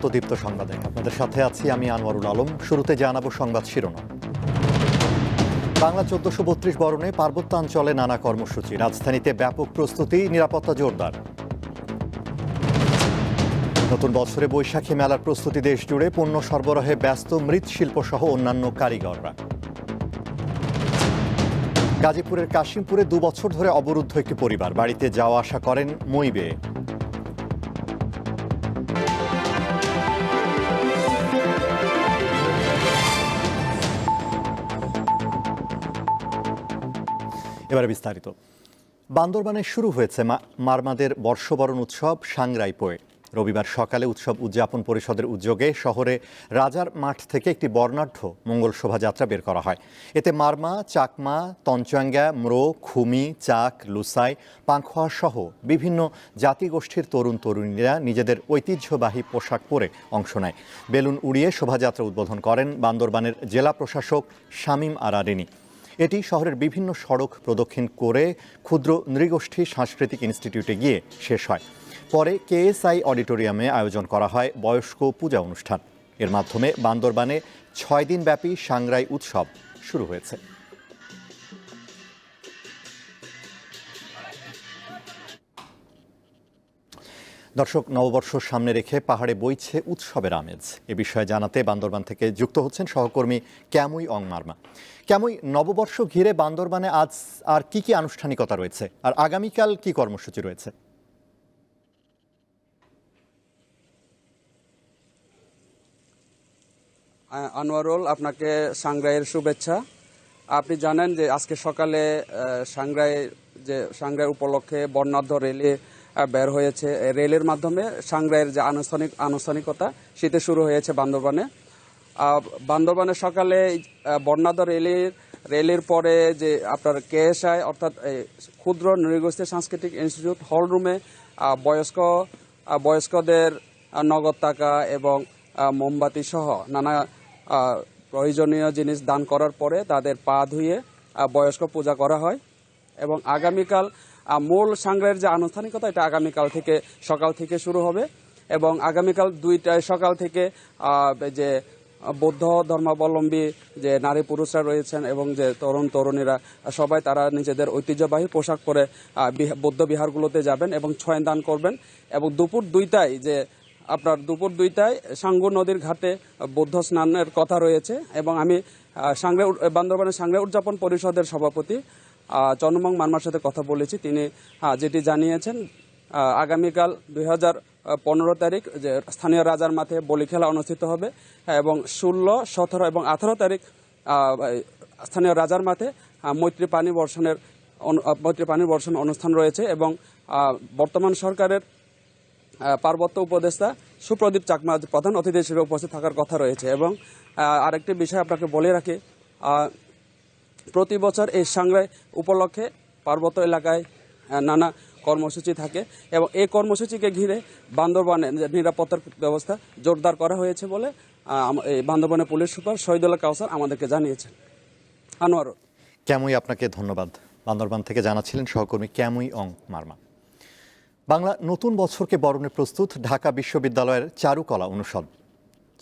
স্বাগত দীপ্ত সংবাদে। আপনাদের সাথে আছি আমি আনোয়ারুল আলম। শুরুতে জানাব সংবাদ শিরোনাম। বাংলা চোদ্দশো বত্রিশ বরণে পার্বত্যাঞ্চলে নানা কর্মসূচি। রাজধানীতে ব্যাপক প্রস্তুতি, নিরাপত্তা জোরদার। নতুন বছরে বৈশাখী মেলার প্রস্তুতি দেশ জুড়ে পণ্য সরবরাহে ব্যস্ত মৃৎশিল্প সহ অন্যান্য কারিগররা। গাজীপুরের কাশিমপুরে দু বছর ধরে অবরুদ্ধ একটি পরিবার। বাড়িতে যাওয়া আসা করেন মই এবারে বিস্তারিত। বান্দরবানে শুরু হয়েছে মারমাদের বর্ষবরণ উৎসব সাংরাই পোয়ে রবিবার সকালে উৎসব উদযাপন পরিষদের উদ্যোগে শহরে রাজার মাঠ থেকে একটি বর্ণাঢ্য মঙ্গল শোভাযাত্রা বের করা হয়। এতে মারমা, চাকমা, তঞ্চাঙ্গা, ম্রো, খুমি, চাক, লুসাই, পাংখোয়া সহ বিভিন্ন জাতিগোষ্ঠীর তরুণ তরুণীরা নিজেদের ঐতিহ্যবাহী পোশাক পরে অংশ নেয়। বেলুন উড়িয়ে শোভাযাত্রা উদ্বোধন করেন বান্দরবানের জেলা প্রশাসক শামীম আরারিনী। এটি শহরের বিভিন্ন সড়ক প্রদক্ষিণ করে ক্ষুদ্র নৃগোষ্ঠী সাংস্কৃতিক ইনস্টিটিউটে গিয়ে শেষ হয়। পরে কেএসআই অডিটোরিয়ামে আয়োজন করা হয় বয়স্ক পূজা অনুষ্ঠান। এর মাধ্যমে বান্দরবানে ছয় দিনব্যাপী সাংরাই উৎসব শুরু হয়েছে। দর্শক, নববর্ষ সামনে রেখে পাহাড়ে বইছে উৎসবের আমেজ। এ বিষয়ে জানাতে বান্দরবান থেকে যুক্ত হচ্ছেন সহকর্মী ক্যামুই অং মার্মা ক্যামুই, নববর্ষ ঘিরে বান্দরবানে আজ আর কি কি আনুষ্ঠানিকতা রয়েছে? আর আগামীকাল কি কর্মসূচি রয়েছে? আনোয়ারুল, আপনাকে সাংগ্রাইয়ের শুভেচ্ছা। আপনি জানেন যে আজকে সকালে সাংগ্রাই যে সাংগ্রাই উপলক্ষে বর্ণাঢ্য রেলি বের হয়েছে। রেলের মাধ্যমে সাংগ্রাইয়ের যে আনুষ্ঠানিক আনুষ্ঠানিকতা শীতে শুরু হয়েছে বান্দরবানে। বান্দরবানে সকালে এই, রেলের রেলির পরে যে আপনার কেএসআই অর্থাৎ ক্ষুদ্র নৃগোষ্ঠী সাংস্কৃতিক ইনস্টিটিউট হল রুমে বয়স্ক বয়স্কদের নগদ টাকা এবং মোমবাতি সহ নানা প্রয়োজনীয় জিনিস দান করার পরে তাদের পা ধুয়ে বয়স্ক পূজা করা হয়। এবং আগামীকাল মূল সাংগ্রহের যে আনুষ্ঠানিকতা, এটা আগামীকাল থেকে সকাল থেকে শুরু হবে এবং আগামীকাল দুইটায় সকাল থেকে যে বৌদ্ধ ধর্মাবলম্বী যে নারী পুরুষরা রয়েছেন এবং যে তরুণ তরুণীরা, সবাই তারা নিজেদের ঐতিহ্যবাহী পোশাক পরে বৌদ্ধ বিহারগুলোতে যাবেন এবং ছয় দান করবেন এবং দুপুর দুইটায় যে আপনার দুপুর দুইটায় সাঙ্গু নদীর ঘাটে বৌদ্ধ স্নানের কথা রয়েছে এবং আমি উদ- বান্দরবানের সাংগ্রে উদযাপন পরিষদের সভাপতি চন্দ্রমং মানমার সাথে কথা বলেছি। তিনি আহ, যেটি জানিয়েছেন আগামীকাল দুই হাজার পনেরো তারিখ যে স্থানীয় রাজার মাঠে বলি খেলা অনুষ্ঠিত হবে হ্যাঁ, এবং ষোলো সতেরো এবং আঠারো তারিখ স্থানীয় রাজার মাঠে মৈত্রী পানি বর্ষণের মৈত্রী পানি বর্ষণ অনুষ্ঠান রয়েছে এবং বর্তমান সরকারের পার্বত্য উপদেষ্টা সুপ্রদীপ চাকমা প্রধান অতিথি হিসেবে উপস্থিত থাকার কথা রয়েছে এবং আরেকটি বিষয় আপনাকে বলে রাখি প্রতি বছর এই সাংরাই উপলক্ষে পার্বত্য এলাকায় নানা কর্মসূচি থাকে এবং এই কর্মসূচিকে ঘিরে বান্দরবানে নিরাপত্তার ব্যবস্থা জোরদার করা হয়েছে বলে বান্দরবানের পুলিশ সুপার শহীদুল্লাহ কাউসার আমাদেরকে জানিয়েছেন। আনোয়ার ক্যামুই আপনাকে ধন্যবাদ। বান্দরবান থেকে জানাচ্ছিলেন সহকর্মী ক্যামুই অং মার্মা। বাংলা নতুন বছরকে বরণে প্রস্তুত ঢাকা বিশ্ববিদ্যালয়ের চারুকলা অনুষদ।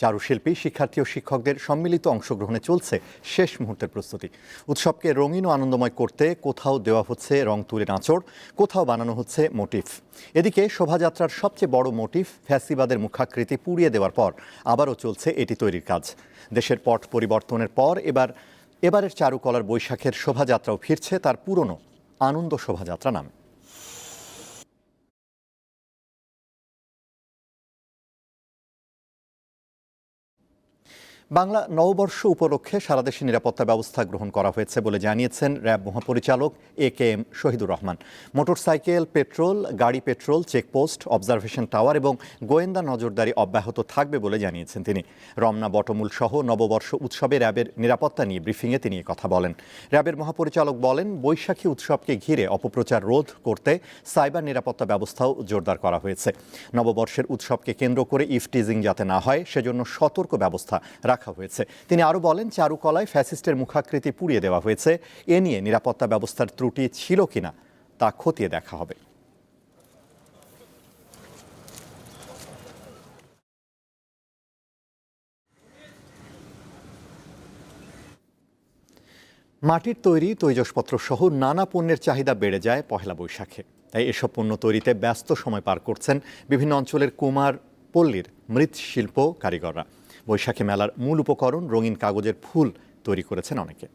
চারুশিল্পী, শিক্ষার্থী ও শিক্ষকদের সম্মিলিত অংশগ্রহণে চলছে শেষ মুহূর্তের প্রস্তুতি। উৎসবকে রঙিন ও আনন্দময় করতে কোথাও দেওয়া হচ্ছে রং তুলে নাচড়, কোথাও বানানো হচ্ছে মোটিফ। এদিকে শোভাযাত্রার সবচেয়ে বড় মোটিফ ফ্যাসিবাদের মুখাকৃতি পুড়িয়ে দেওয়ার পর আবারও চলছে এটি তৈরির কাজ। দেশের পট পরিবর্তনের পর এবার, এবারের চারুকলার বৈশাখের শোভাযাত্রাও ফিরছে তার পুরনো আনন্দ শোভাযাত্রা নামে। বাংলা নববর্ষ উপলক্ষে সারাদেশে নিরাপত্তা ব্যবস্থা গ্রহণ করা হয়েছে বলে জানিয়েছেন র্যাব মহাপরিচালক এ K M Shahidur Rahman. Motorcycle, petrol, গাড়ি পেট্রোল, চেকপোস্ট, অবজারভেশন টাওয়ার এবং গোয়েন্দা নজরদারি অব্যাহত থাকবে বলে জানিয়েছেন তিনি। রমনা বটমূল সহ নববর্ষ উৎসবে র্যাবের নিরাপত্তা নিয়ে ব্রিফিংয়ে তিনি কথা বলেন। র্যাবের মহাপরিচালক বলেন, বৈশাখী উৎসবকে ঘিরে অপপ্রচার রোধ করতে সাইবার নিরাপত্তা ব্যবস্থাও জোরদার করা হয়েছে। নববর্ষের উৎসবকে কেন্দ্র করে ইফটিজিং যাতে না হয়, সেজন্য সতর্ক ব্যবস্থা রাখা হয়েছে। তিনি আরও বলেন, চারুকলায় ফ্যাসিস্টের মুখাকৃতি পুড়িয়ে দেওয়া হয়েছে। এ নিয়ে নিরাপত্তা ব্যবস্থার ত্রুটি ছিল কিনা তা খতিয়ে দেখা হবে। মাটির তৈরি তৈজসপত্র সহ নানা পণ্যের চাহিদা বেড়ে যায় পহেলা বৈশাখে। তাই এসব পণ্য তৈরিতে ব্যস্ত সময় পার করছেন বিভিন্ন অঞ্চলের কুমার পল্লীর মৃৎশিল্প কারিগররা। বৈশাখী মেলার মূল উপকরণ রঙিন কাগজের ফুল তৈরি করেছেন অনেকে।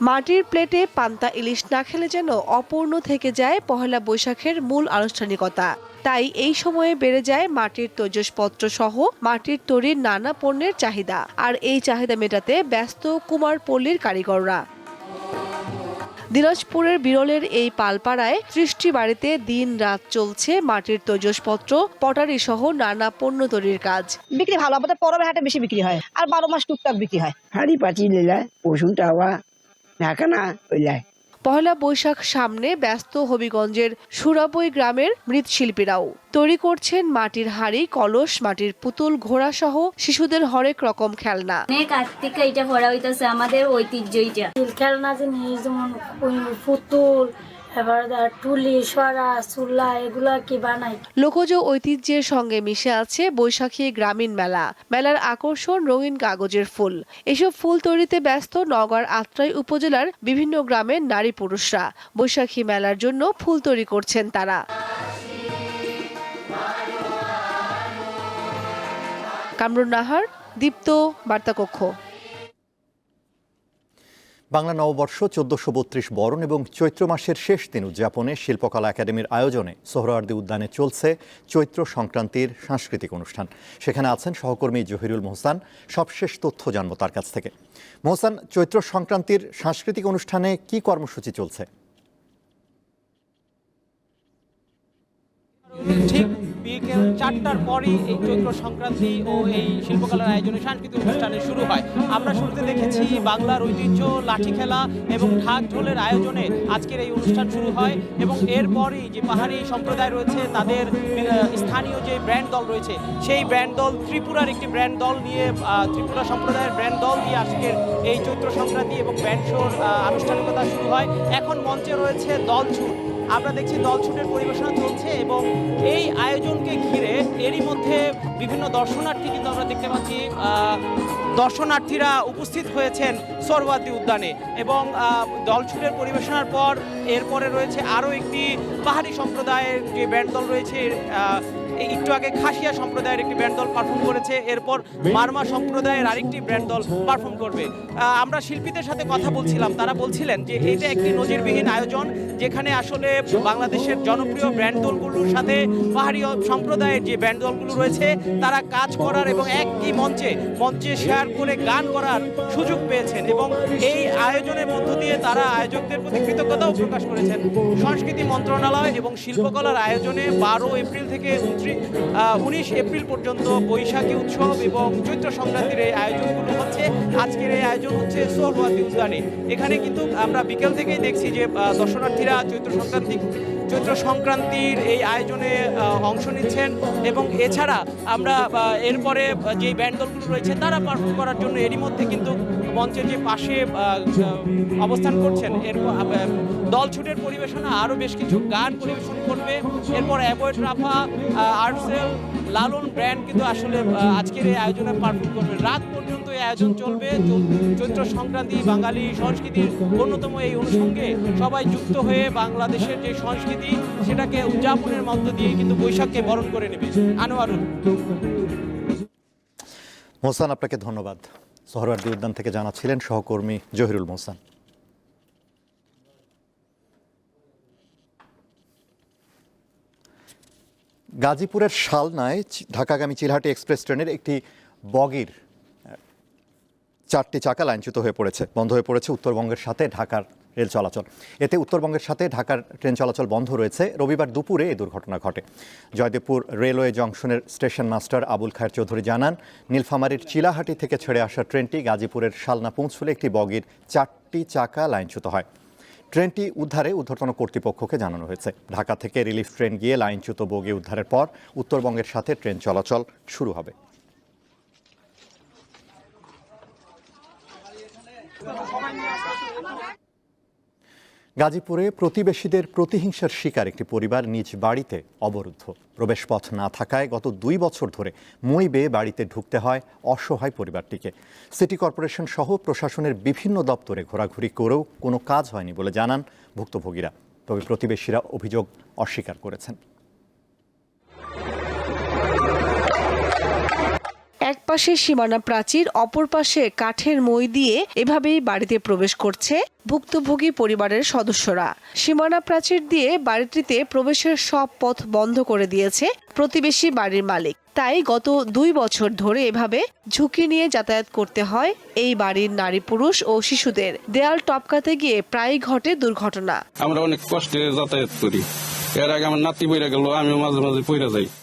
মাটির প্লেটে পান্তা ইলিশ না খেলে যেন অপূর্ণ থেকে যায় পহেলা বৈশাখের মূল আনুষ্ঠানিকতা। তাই এই সময়ে বেড়ে যায় মাটির তৈজসপত্র সহ মাটির তৈরির নানা পণ্যের চাহিদা। আর এই চাহিদা মেটাতে ব্যস্ত কুমারপল্লীর কারিগররা দিনাজপুরের বিরলের এই পালপাড়ায় ত্রিশটি বাড়িতে দিন রাত চলছে মাটির তৈজসপত্র পটারি সহ নানা পণ্য তৈরির কাজ। বিক্রি ভালো আমাদের পরবের হাটে বেশি বিক্রি হয়। আর বারো মাস টুকটাক বিক্রি হয়। হাড়ি পাটি লেলায় পশুন টাওয়া ঢাকা না ওইলায় পহেলা বৈশাখ সামনে ব্যস্ত হবিগঞ্জের সুরাবই গ্রামের মৃৎশিল্পীরাও। তৈরি করছেন মাটির হাড়ি কলস মাটির পুতুল ঘোড়া সহ শিশুদের হরেক রকম খেলনা। অনেক থেকে এটা হইতেছে আমাদের ঐতিহ্য এটা খেলনা যেমন পুতুল লোকজ ঐতিহ্যের সঙ্গে মিশে আছে বৈশাখী গ্রামীণ মেলা। মেলার আকর্ষণ রঙিন কাগজের ফুল। এসব ফুল তৈরিতে ব্যস্ত নগর আত্রাই উপজেলার বিভিন্ন গ্রামের নারী পুরুষরা। বৈশাখী মেলার জন্য ফুল তৈরি করছেন তারা। কামরুন নাহার, দীপ্ত, বার্তাকক্ষ। বাংলা নববর্ষ চোদ্দশো বত্রিশ বরণ এবং চৈত্র মাসের শেষ দিন উদযাপনে শিল্পকলা একাডেমির আয়োজনে সোহরাওয়ার্দী উদ্যানে চলছে চৈত্র সংক্রান্তির সাংস্কৃতিক অনুষ্ঠান। সেখানে আছেন সহকর্মী জহিরুল মোহসান। সবশেষ তথ্য জানব তার কাছ থেকে। মোহসান, চৈত্র সংক্রান্তির সাংস্কৃতিক অনুষ্ঠানে কি কর্মসূচি চলছে? বিকেল চারটার পরই এই চৈত্র সংক্রান্তি ও এই শিল্পকলার আয়োজনে সাংস্কৃতিক অনুষ্ঠানে শুরু হয়। আমরা শুরুতে দেখেছি বাংলার ঐতিহ্য, লাঠি খেলা এবং ঢাক ঢোলের আয়োজনে আজকের এই অনুষ্ঠান শুরু হয় এবং এরপরই যে পাহাড়ি সম্প্রদায় রয়েছে, তাদের স্থানীয় যে ব্র্যান্ড দল রয়েছে, সেই ব্র্যান্ড দল, ত্রিপুরার একটি ব্র্যান্ড দল নিয়ে ত্রিপুরা সম্প্রদায়ের ব্র্যান্ড দল দিয়ে আজকের এই চৈত্র সংক্রান্তি এবং ব্যান্ড শোর আনুষ্ঠানিকতা শুরু হয়। এখন মঞ্চে রয়েছে দলছুট আমরা দেখছি দলছুটের পরিবেশনা চলছে এবং এই আয়োজনকে ঘিরে এরই মধ্যে বিভিন্ন দর্শনার্থী কিন্তু আমরা দেখতে পাচ্ছি দর্শনার্থীরা উপস্থিত হয়েছেন সরবাদী উদ্যানে এবং দল দলছুটের পরিবেশনার পর এরপরে রয়েছে আরও একটি পাহাড়ি সম্প্রদায়ের যে ব্যান্ড দল রয়েছে একটু আগে খাসিয়া সম্প্রদায়ের একটি ব্যান্ড দল পারফর্ম করেছে। এরপর মারমা সম্প্রদায়ের আরেকটি ব্যান্ড দল পারফর্ম করবে। আমরা শিল্পীদের সাথে কথা বলছিলাম। তারা বলছিলেন যে এটা একটি নজিরবিহীন আয়োজন, যেখানে আসলে বাংলাদেশের জনপ্রিয় ব্যান্ড দলগুলোর সাথে পাহাড়ি সম্প্রদায়ের যে ব্যান্ড দলগুলো রয়েছে, তারা কাজ করার এবং একই মঞ্চে মঞ্চে শেয়ার করে গান করার সুযোগ পেয়েছেন এবং এই আয়োজনের মধ্য দিয়ে তারা আয়োজকদের প্রতি কৃতজ্ঞতাও প্রকাশ করেছেন। সংস্কৃতি মন্ত্রণালয় এবং শিল্পকলার আয়োজনে বারো এপ্রিল থেকে উনিশ এপ্রিল পর্যন্ত বৈশাখী উৎসব এবং চৈত্র সংক্রান্তির এই আয়োজনগুলো হচ্ছে আজকের এই আয়োজন হচ্ছে সোহরাওয়ার্দী উদ্যানে। এখানে কিন্তু আমরা বিকেল থেকেই দেখছি যে দর্শনার্থীরা চৈত্র সংক্রান্তি চৈত্র সংক্রান্তির এই আয়োজনে অংশ নিচ্ছেন এবং এছাড়া আমরা এরপরে আহ, যে ব্যান্ড দলগুলো রয়েছে তারা পারফর্ম করার জন্য এরই মধ্যে কিন্তু মঞ্চের যে পাশে অবস্থান করছেন, এর দল ছুটের পরিবেশনা আরও বেশ কিছু গান পরিবেশন করবে। এরপর অ্যাভয়েড রাফা আর্টসেল লালন ব্র্যান্ড কিন্তু আসলে আজকের এই আয়োজনে পারফর্ম করবে। রাত পর্যন্ত এই আয়োজন চলবে। চৈত্র সংক্রান্তি, বাঙালি সংস্কৃতির অন্যতম এই অনুষঙ্গে সবাই যুক্ত হয়ে বাংলাদেশের যে সংস্কৃতি, সেটাকে উদযাপনের মধ্য দিয়ে কিন্তু বৈশাখকে বরণ করে নেবে। আনোয়ারুল। মোহসান, আপনাকে ধন্যবাদ। সোহরাওয়ার্দী উদ্যান থেকে জানাচ্ছিলেন সহকর্মী জহিরুল মোহসান। গাজীপুরের শালনায় ঢাকাগামী চিলহাটি এক্সপ্রেস ট্রেনের একটি বগির চারটি চাকা লাইনচ্যুত হয়ে পড়েছে। বন্ধ হয়ে পড়েছে উত্তরবঙ্গের সাথে ঢাকার রেল চলাচল। এতে উত্তরবঙ্গের সাথে ঢাকার ট্রেন চলাচল বন্ধ রয়েছে। রবিবার দুপুরে এই দুর্ঘটনা ঘটে। জয়দেবপুর রেলওয়ে জংশনের স্টেশন মাস্টার আবুল খায়ের চৌধুরী জানান, নীলফামারীর চিলাহাটি থেকে ছেড়ে আসা ট্রেনটি গাজীপুরের শালনা পৌঁছলে একটি বগির চারটি চাকা লাইনচ্যুত হয়। ট্রেনটি উদ্ধারে ঊর্ধ্বতন কর্তৃপক্ষকে জানানো হয়েছে। ঢাকা থেকে রিলিফ ট্রেন গিয়ে লাইনচ্যুত বগি উদ্ধারের পর উত্তরবঙ্গের সাথে ট্রেন চলাচল শুরু হবে। গাজীপুরে প্রতিবেশীদের প্রতিহিংসার শিকার একটি পরিবার নিজ বাড়িতে অবরুদ্ধ। প্রবেশপথ না থাকায় গত দুই বছর ধরে মই বেয়ে বাড়িতে ঢুকতে হয় অসহায় পরিবারটিকে। সিটি কর্পোরেশন সহ প্রশাসনের বিভিন্ন দপ্তরে ঘোরাঘুরি করেও কোনো কাজ হয়নি বলে জানান ভুক্তভোগীরা। তবে প্রতিবেশীরা অভিযোগ অস্বীকার করেছেন। এক পাশে সীমানা প্রাচীর, অপর পাশে কাঠের মই দিয়ে এভাবেই বাড়িতে প্রবেশ করছে ভুক্তভোগী পরিবারের সদস্যরা। সীমানা প্রাচীর দিয়ে বাড়িটিতে প্রবেশের সব পথ বন্ধ করে দিয়েছে প্রতিবেশী বাড়ির মালিক। তাই গত দুই বছর ধরে এভাবে ঝুঁকি নিয়ে যাতায়াত করতে হয় এই বাড়ির নারী পুরুষ ও শিশুদের। দেয়াল টপকাতে গিয়ে প্রায়ই ঘটে দুর্ঘটনা। আমরা অনেক কষ্টে যাতায়াত করি।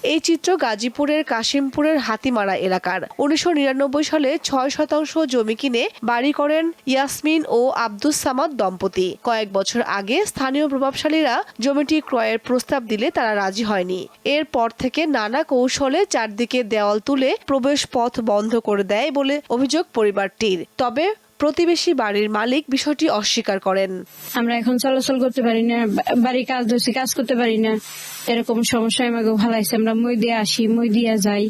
এই চিত্র গাজীপুরের কাশিমপুরের হাতিমারা এলাকার। উনিশশো নিরানব্বই সালে ছয় শতাংশ জমি কিনে বাড়ি করেন ইয়াসমিন ও আব্দুস সামাদ দম্পতি। কয়েক বছর আগে স্থানীয় প্রভাবশালীরা জমিটি ক্রয়ের প্রস্তাব দিলে তারা রাজি হয়নি। এরপর থেকে নানা কৌশলে চারদিকে দেওয়াল তুলে প্রবেশ পথ বন্ধ করে দেয় বলে অভিযোগ পরিবারটির। তবে প্রতিবেশী বাড়ির মালিক বিষয়টি অস্বীকার করেন। আমরা এখন চলাচল করতে পারি না বাড়ির কাজ ধরছি কাজ করতে পারি না। এরকম সমস্যা আমাকে ভালাইছে আমরা মই দিয়ে আসি মই দিয়ে যাই।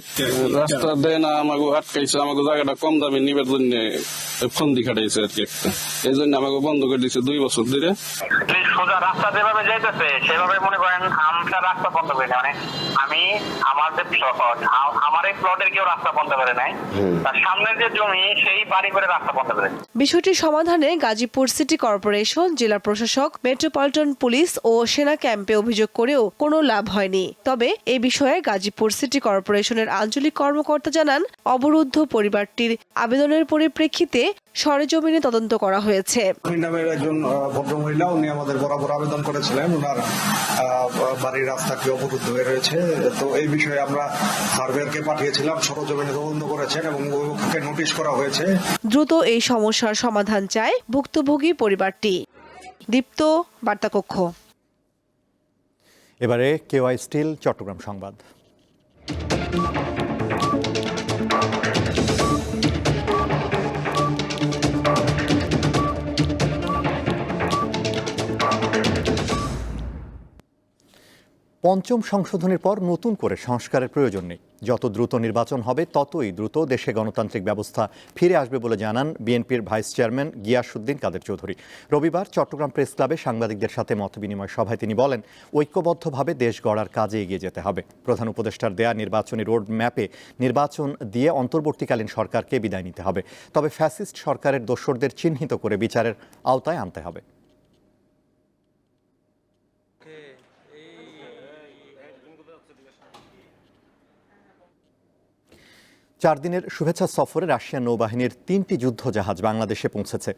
রাস্তা দেয় না আমাকে আটকাইছে আমাকে জায়গাটা কম দামে নিবার জন্য ফন্দি খাটাইছে আর কি একটা। এই জন্য আমাকে বন্ধ করে দিছে দুই বছর ধরে। সোজা রাস্তা যেভাবে যাইতেছে সেভাবে মনে করেন আমরা রাস্তা বন্ধ করি মানে আমি আমার যে আ- আমার এই প্লটের কেউ রাস্তা বন্ধ করে নাই। তার সামনের যে জমি সেই বাড়ি করে রাস্তা বন্ধ করে বিষয়টি সমাধানে গাজীপুর সিটি কর্পোরেশন জেলা প্রশাসক মেট্রোপলিটন পুলিশ ও সেনা ক্যাম্পে অভিযোগ করেও কোনো লাভ হয়নি। তবে এ বিষয়ে গাজীপুর সিটি কর্পোরেশনের আঞ্চলিক কর্মকর্তা জানান অবরুদ্ধ পরিবারটির আবেদনের পরিপ্রেক্ষিতে সরেজমিনে তদন্ত করা হয়েছে। নামের একজন ভদ্রমহিলা উনি আমাদের বরাবর আবেদন করেছিলেন। ওনার বাড়ির রাস্তাটি অবরুদ্ধ হয়ে রয়েছে? তো এই বিষয়ে আমরা সার্ভেয়ারকে পাঠিয়েছিলাম সরজমিনে তদন্ত করেছেন এবং অভিভাবককে নোটিশ করা হয়েছে। দ্রুত এই সমস্যার সমাধান চায় ভুক্তভোগী পরিবারটি। দীপ্ত বার্তাকক্ষ। এবারে কেওয়াই স্টিল চট্টগ্রাম সংবাদ। পঞ্চম সংশোধনের পর নতুন করে সংস্কারের প্রয়োজন নেই। যত দ্রুত নির্বাচন হবে, ততই দ্রুত দেশে গণতান্ত্রিক ব্যবস্থা ফিরে আসবে বলে জানান বিএনপির ভাইস চেয়ারম্যান গিয়াসুদ্দিন কাদের চৌধুরী। রবিবার চট্টগ্রাম প্রেস ক্লাবে সাংবাদিকদের সাথে মতবিনিময় সভায় তিনি বলেন, ঐক্যবদ্ধভাবে দেশ গড়ার কাজে এগিয়ে যেতে হবে। প্রধান উপদেষ্টার দেয়া নির্বাচনী রোড ম্যাপে নির্বাচন দিয়ে অন্তর্বর্তীকালীন সরকারকে বিদায় নিতে হবে। তবে ফ্যাসিস্ট সরকারের দোসরদের চিহ্নিত করে বিচারের আওতায় আনতে হবে। চার দিনের শুভেচ্ছা সফরে রাশিয়ান নৌবাহিনীর তিনটি যুদ্ধ জাহাজ বাংলাদেশে পৌঁছেছে।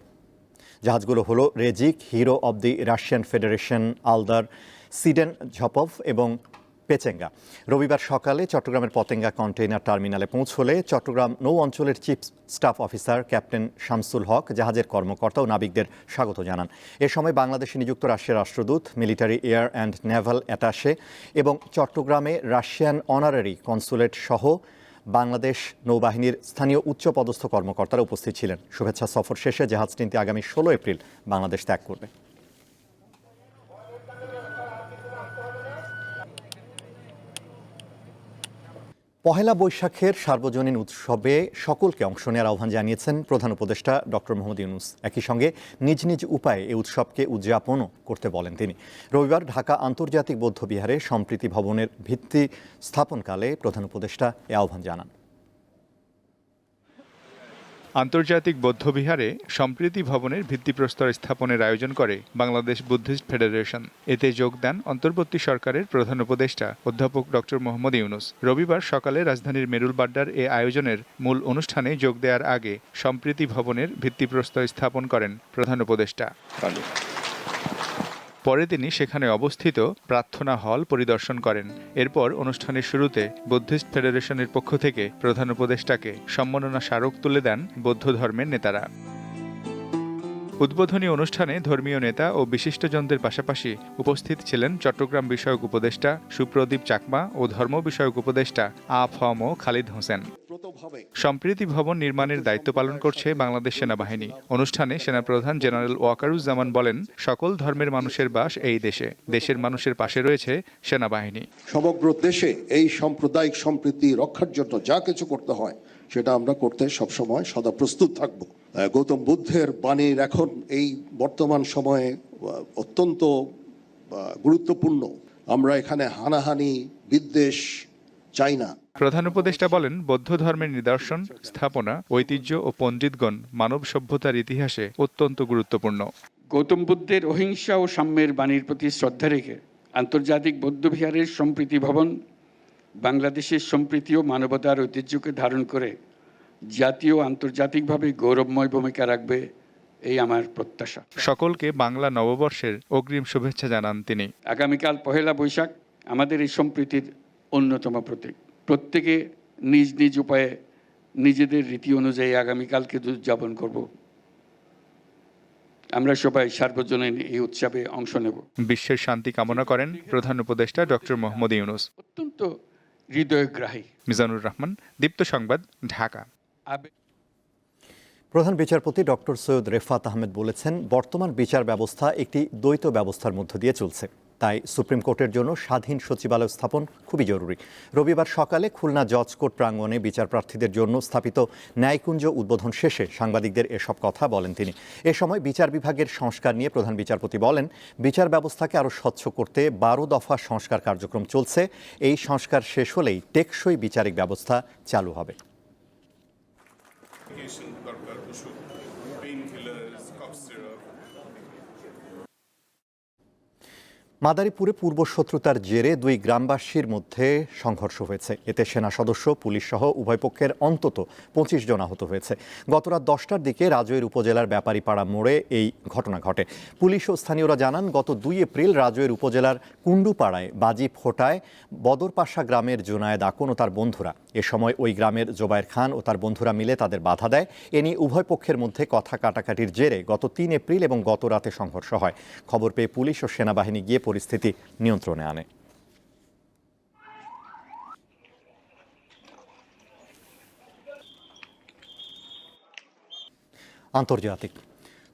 জাহাজগুলো হলো Rezkiy, hero of the Russian Federation, Aldar, Tsydenzhapov এবং পেচেঙ্গা। রবিবার সকালে চট্টগ্রামের পতেঙ্গা কন্টেইনার টার্মিনালে পৌঁছলে চট্টগ্রাম নৌ অঞ্চলের chief staff officer captain Shamsul Haque জাহাজের কর্মকর্তা ও নাবিকদের স্বাগত জানান। এ সময় বাংলাদেশে নিযুক্ত রাশিয়ার রাষ্ট্রদূত, military, air and naval attache এবং চট্টগ্রামে রাশিয়ান অনারারি কনসুলেট সহ বাংলাদেশ নৌবাহিনীর স্থানীয় উচ্চপদস্থ কর্মকর্তারা উপস্থিত ছিলেন। শুভেচ্ছা সফর শেষে জাহাজ তিনটি আগামী ষোলো এপ্রিল বাংলাদেশ ত্যাগ করবে। পহেলা বৈশাখের সার্বজনীন উৎসবে সকলকে অংশ নেওয়ার আহ্বান জানিয়েছেন প্রধান উপদেষ্টা ডক্টর মোহাম্মদ ইউনুস। একই সঙ্গে নিজ নিজ উপায়ে এই উৎসবকে উদযাপনও করতে বলেন তিনি। রবিবার ঢাকা আন্তর্জাতিক বৌদ্ধবিহারে সম্প্রীতি ভবনের ভিত্তি স্থাপনকালে প্রধান উপদেষ্টা এ আহ্বান জানান। আন্তর্জাতিক বৌদ্ধবিহারে সম্প্রীতি ভবনের ভিত্তিপ্রস্তর স্থাপনের আয়োজন করে বাংলাদেশ বুদ্ধিস্ট ফেডারেশন। এতে যোগ দেন অন্তর্বর্তী সরকারের প্রধান উপদেষ্টা অধ্যাপক ডক্টর মোহাম্মদ ইউনুস। রবিবার সকালে রাজধানীর মেরুল বাড্ডার এ আয়োজনের মূল অনুষ্ঠানে যোগ দেওয়ার আগে সম্প্রীতি ভবনের ভিত্তিপ্রস্তর স্থাপন করেন প্রধান উপদেষ্টা। পরে তিনি সেখানে অবস্থিত প্রার্থনা হল পরিদর্শন করেন। এরপর অনুষ্ঠানের শুরুতে বুদ্ধিস্ট ফেডারেশনের পক্ষ থেকে প্রধান উপদেষ্টাকে সম্মাননা স্মারক তুলে দেন বৌদ্ধ ধর্মের নেতারা। উদ্বোধনী অনুষ্ঠানে ধর্মীয় নেতা ও বিশিষ্টজনদের পাশাপাশি উপস্থিত ছিলেন চট্টগ্রাম বিষয়ক উপদেষ্টা সুপ্রদীপ চাকমা ও ধর্ম বিষয়ক উপদেষ্টা আ ফ খালিদ হোসেন। সম্প্রীতি ভবন নির্মাণের দায়িত্ব পালন করছে বাংলাদেশ সেনাবাহিনী। অনুষ্ঠানে সেনাপ্রধান জেনারেল ওয়াকারুজ্জামান বলেন সকল ধর্মের মানুষের বাস এই দেশে। দেশের মানুষের পাশে রয়েছে সেনাবাহিনী। সমগ্র দেশে এই সাম্প্রদায়িক সম্প্রীতি রক্ষার জন্য যা কিছু করতে হয় সেটা আমরা করতে সবসময় সদা প্রস্তুত থাকব। গৌতম বুদ্ধের বাণীর এখন এই বর্তমান সময়ে অত্যন্ত গুরুত্বপূর্ণ। আমরা এখানে হানাহানি বিদ্বেষ চাই না। প্রধান উপদেষ্টা বলেন বৌদ্ধ ধর্মের নিদর্শন স্থাপনা ঐতিহ্য ও পণ্ডিতগণ মানব সভ্যতার ইতিহাসে অত্যন্ত গুরুত্বপূর্ণ। গৌতম বুদ্ধের অহিংসা ও সাম্যের বাণীর প্রতি শ্রদ্ধা রেখে আন্তর্জাতিক বৌদ্ধবিহারের সম্প্রীতি ভবন বাংলাদেশের সম্প্রীতি ও মানবতার ঐতিহ্যকে ধারণ করে জাতীয় আন্তর্জাতিকভাবে গৌরবময় ভূমিকা রাখবে এই আমার প্রত্যাশা। সকলকে বাংলা নববর্ষের অগ্রিম শুভেচ্ছা জানান তিনি। আগামীকাল পহেলা বৈশাখ আমাদের এই সম্প্রীতির অন্যতম প্রতীক। প্রত্যেকে নিজ নিজ উপায়ে নিজেদের রীতি অনুযায়ী আগামীকালকে উদযাপন করব। আমরা সবাই সার্বজনীন এই উৎসবে অংশ নেব। বিশ্বের শান্তি কামনা করেন প্রধান উপদেষ্টা ডক্টর মোহাম্মদ ইউনুস। অত্যন্ত হৃদয়গ্রাহী। মিজানুর রহমান দীপ্ত সংবাদ ঢাকা। প্রধান বিচারপতি ডক্টর সৈয়দ রেফাত আহমেদ বলেছেন বর্তমান বিচার ব্যবস্থা একটি দ্বৈত ব্যবস্থার মধ্য দিয়ে চলছে। তাই সুপ্রিম কোর্টের জন্য স্বাধীন সচিবালয় স্থাপন খুবই জরুরি। রবিবার সকালে খুলনা জজ কোর্ট প্রাঙ্গণে বিচার প্রার্থীদের জন্য স্থাপিত ন্যায়কুঞ্জ উদ্বোধন শেষে সাংবাদিকদের এসব কথা বলেন তিনি। এ সময় বিচার বিভাগের সংস্কার নিয়ে প্রধান বিচারপতি বলেন, বিচার ব্যবস্থাকে আরও স্বচ্ছ করতে বারো দফা সংস্কার কার্যক্রম চলছে। এই সংস্কার শেষ হলেই টেকসই বিচারিক ব্যবস্থা চালু হবে। মাদারীপুরে পূর্বশত্রুতার জেরে দুই গ্রামবাসীর মধ্যে সংঘর্ষ হয়েছে। এতে সেনা সদস্য, পুলিশ সহ উভয় পক্ষের অন্তত পঁচিশ জন আহত হয়েছে। গতরাত দশটার দিকে রাজৈর উপজেলার ব্যাপারীপাড়া মোড়ে এই ঘটনা ঘটে। পুলিশ ও স্থানীয়রা জানান, গত দুই এপ্রিল রাজৈর উপজেলার কুন্ডুপাড়ায় বাজি ফোটায় বদরপাশা গ্রামের জোনায়েদ আকন ও তার বন্ধুরা। এ সময় ওই গ্রামের জোবায়ের খান ও তার বন্ধুরা মিলে তাদের বাধা দেয়। এ নিয়ে উভয় পক্ষের মধ্যে কথা কাটাকাটির জেরে গত তিন এপ্রিল এবং গত রাতে সংঘর্ষ হয়। খবর পেয়ে পুলিশ ও সেনাবাহিনী গিয়ে পরিস্থিতি নিয়ন্ত্রণে আনে। আন্তর্জাতিক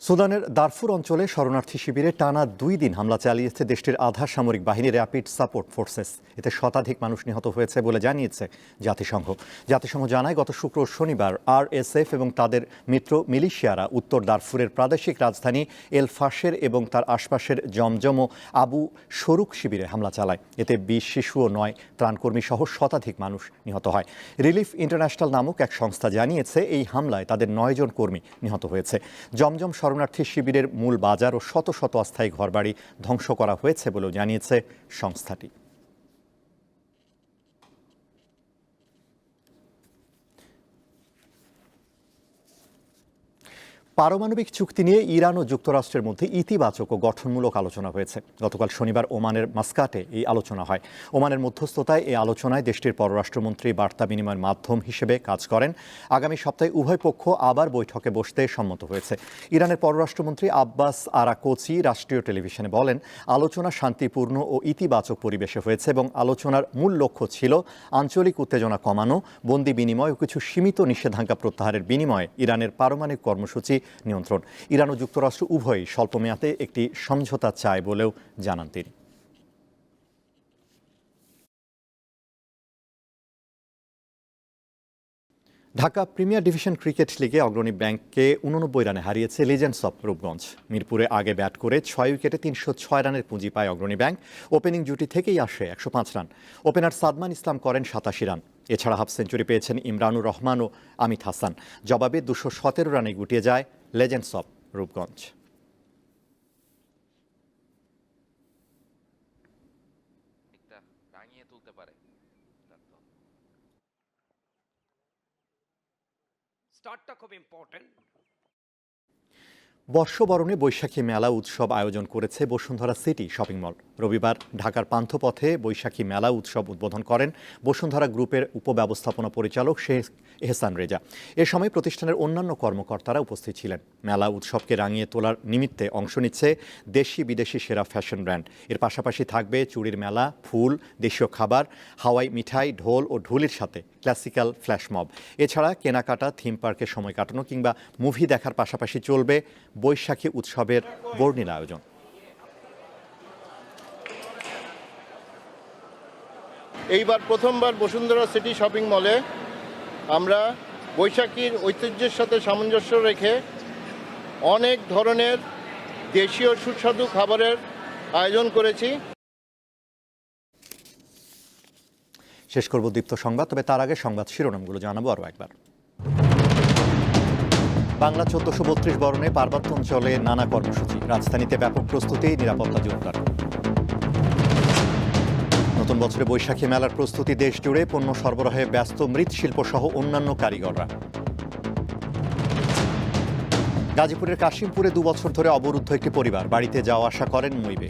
সুদানের দারফুর অঞ্চলে শরণার্থী শিবিরে টানা দুই দিন হামলা চালিয়েছে দেশটির আধা সামরিক বাহিনী র্যাপিড সাপোর্ট ফোর্সেস। এতে শতাধিক মানুষ নিহত হয়েছে বলে জানিয়েছে জাতিসংঘ। জাতিসংঘ জানায়, গত শুক্র শনিবার আরএসএফ এবং তাদের মিত্র মিলিশিয়ারা উত্তর দারফুরের প্রাদেশিক রাজধানী এল ফাশের এবং তার আশপাশের জমজম ও আবু সরুক শিবিরে হামলা চালায়। এতে বিশ শিশু ও নয় ত্রাণকর্মী সহ শতাধিক মানুষ নিহত হয়। রিলিফ ইন্টারন্যাশনাল নামক এক সংস্থা জানিয়েছে, এই হামলায় তাদের নয় জন কর্মী নিহত হয়েছে। জমজম শরণার্থী শিবিরের মূল বাজার ও শত শত অস্থায়ী ঘরবাড়ি ধ্বংস করা হয়েছে বলেও জানিয়েছে সংস্থাটি। পারমাণবিক চুক্তি নিয়ে ইরান ও যুক্তরাষ্ট্রের মধ্যে ইতিবাচক ও গঠনমূলক আলোচনা হয়েছে। গতকাল শনিবার ওমানের মাস্কাটে এই আলোচনা হয়। ওমানের মধ্যস্থতায় এই আলোচনায় দেশটির পররাষ্ট্রমন্ত্রী বার্তা বিনিময়ের মাধ্যম হিসেবে কাজ করেন। আগামী সপ্তাহে উভয় পক্ষ আবার বৈঠকে বসতে সম্মত হয়েছে। ইরানের পররাষ্ট্রমন্ত্রী আব্বাস আরাকোচি রাষ্ট্রীয় টেলিভিশনে বলেন, আলোচনা শান্তিপূর্ণ ও ইতিবাচক পরিবেশে হয়েছে এবং আলোচনার মূল লক্ষ্য ছিল আঞ্চলিক উত্তেজনা কমানো, বন্দি বিনিময় ও কিছু সীমিত নিষেধাজ্ঞা প্রত্যাহারের বিনিময়ে ইরানের পারমাণবিক কর্মসূচি নিয়ন্ত্রণ। ইরান ও যুক্তরাষ্ট্র উভয়ই স্বল্পমেয়াদে একটি সমঝোতা চায় বলেও জানান তিনি। ঢাকা প্রিমিয়ার ডিভিশন ক্রিকেট লিগে অগ্রণী ব্যাংককে উননব্বই রানে হারিয়েছে লিজেন্ডস অফ রূপগঞ্জ মিরপুরে আগে ব্যাট করে ছয় উইকেটে তিনশো ছয় রানের পুঁজি পায় অগ্রণী ব্যাংক। ওপেনিং জুটি থেকেই আসে একশো পাঁচ রান। ওপেনার সাদমান ইসলাম করেন সাতাশি রান। এছাড়া হাফ সেঞ্চুরি পেয়েছেন ইমরানুর রহমান ও আমিত হাসান। জবাবে দুশো সতেরো রানে গুটিয়ে যায় লেজেন্ডস অফ রূপগঞ্জ স্টার্টটা খুব ইম্পর্টেন্ট বর্ষবরণে বৈশাখী মেলা উৎসব আয়োজন করেছে বসুন্ধরা সিটি শপিং মল। রবিবার ঢাকার পান্থপথে বৈশাখী মেলা উৎসব উদ্বোধন করেন বসুন্ধরা গ্রুপের উপব্যবস্থাপনা পরিচালক শেখ এহসান রেজা। এ সময় প্রতিষ্ঠানের অন্যান্য কর্মকর্তারা উপস্থিত ছিলেন। মেলা উৎসবকে রাঙিয়ে তোলার নিমিত্তে অংশ নিচ্ছে দেশি বিদেশি সেরা ফ্যাশন ব্র্যান্ড। এর পাশাপাশি থাকবে চুড়ির মেলা, ফুল, দেশীয় খাবার, হাওয়াই মিঠাই, ঢোল ও ঢুলির সাথে ক্লাসিক্যাল ফ্ল্যাশমব এছাড়া কেনাকাটা, থিম পার্কে সময় কাটানো কিংবা মুভি দেখার পাশাপাশি চলবে বৈশাখী উৎসবের বর্ণিল আয়োজন। এইবার প্রথমবার বসুন্ধরা সিটি শপিং মলে আমরা বৈশাখীর ঐতিহ্যের সাথে সামঞ্জস্য রেখে অনেক ধরনের দেশীয় সুস্বাদু খাবারের আয়োজন করেছি। শেষ করব দীপ্ত সংবাদ, তবে তার আগে সংবাদ শিরোনামগুলো জানাব আরও একবার। বাংলা চোদ্দশো বত্রিশ বরণে পার্বত্য অঞ্চলে নানা কর্মসূচি, রাজধানীতে ব্যাপক প্রস্তুতি, নিরাপত্তা জোরদার। নতুন বছরে বৈশাখী মেলার প্রস্তুতি দেশ জুড়ে পণ্য সরবরাহে ব্যস্ত মৃৎশিল্প সহ অন্যান্য কারিগররা। গাজীপুরের কাশিমপুরে দু বছর ধরে অবরুদ্ধ একটি পরিবার, বাড়িতে যাওয়া আসা করেন মইবে